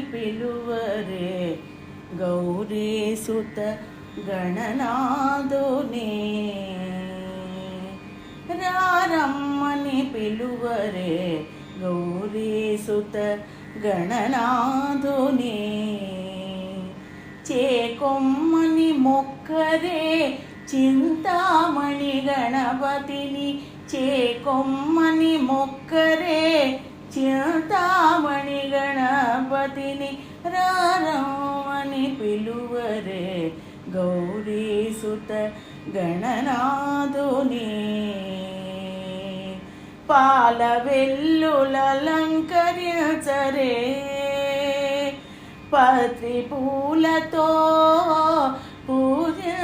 పిలువరే. గౌరీ సుత గణనాదునే రారమ్మని పిలువరే. గౌరీ సుత గణనాదునే చేకొమ్మని మొక్కరే. చింతామణి గణపతిని. చేకొమ్మని మొక్కరే. చింతామణి గణపతిని రారమ్మని పిలువరే. గౌరీ సుత గణనాదుని పాల వెల్లులంకరించరే పత్రి పూలతో పూజరే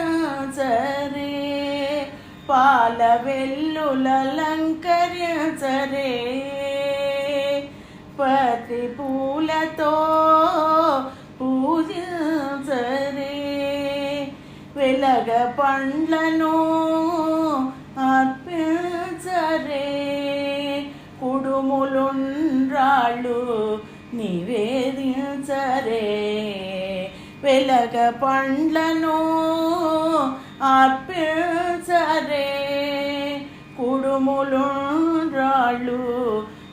పాల వెల్లులంకరించరే పత్రి పూలతో పూజించరే. వెలగ పండ్లను అర్పించరే. కుడుములుండ్రాళ్ళు నివేదించరే. వెలగ పండ్లను అర్పించరే. కుడుములుండ్రాళ్ళు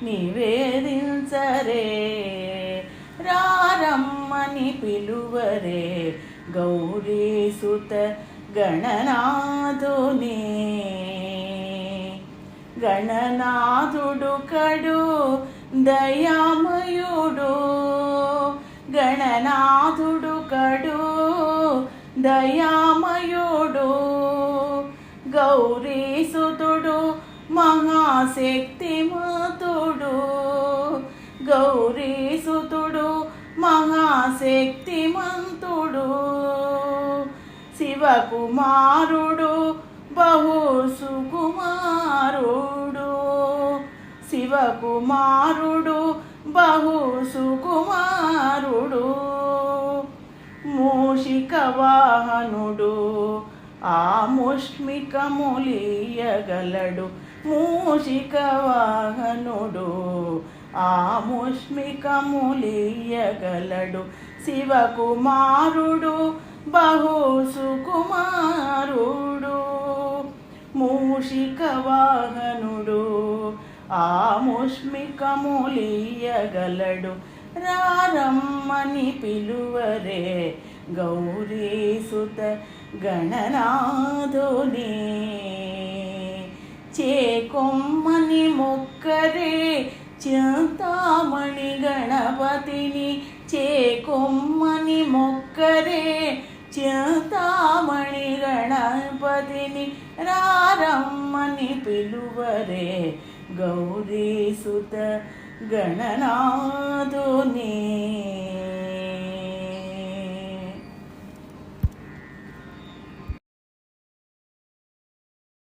నివేదించరే రారమ్మని పిలువరే గౌరీ సుత గణనాథుని. గణనాథుడు కడు దయామయుడు. గణనాథుడు కడు దయామయుడు. గౌరీసుతుడు మహాశక్తిమా గౌరీసుతుడు మహాశక్తిమంతుడు శివకుమారుడు బహు సుకుమారుడు శివకుమారుడు బహు సుకుమారుడు మూషిక వాహనుడు ఆ ముష్మికములియగలడు మూషిక వాహనుడు ఆ శివకుమారుడు బహు సుకుమారుడు మూషిక వాహనుడు ఆ రారమ్మని పిలువరే గౌరీసుత గణనాథుని. చేకొమ్మని మొక్కరే చింతామణి గణపతిని చేకొమ్మని మొక్కరే. చింతామణి గణపతిని రారమ్మని పిలువరే. గౌరీసుత గణనాథుని.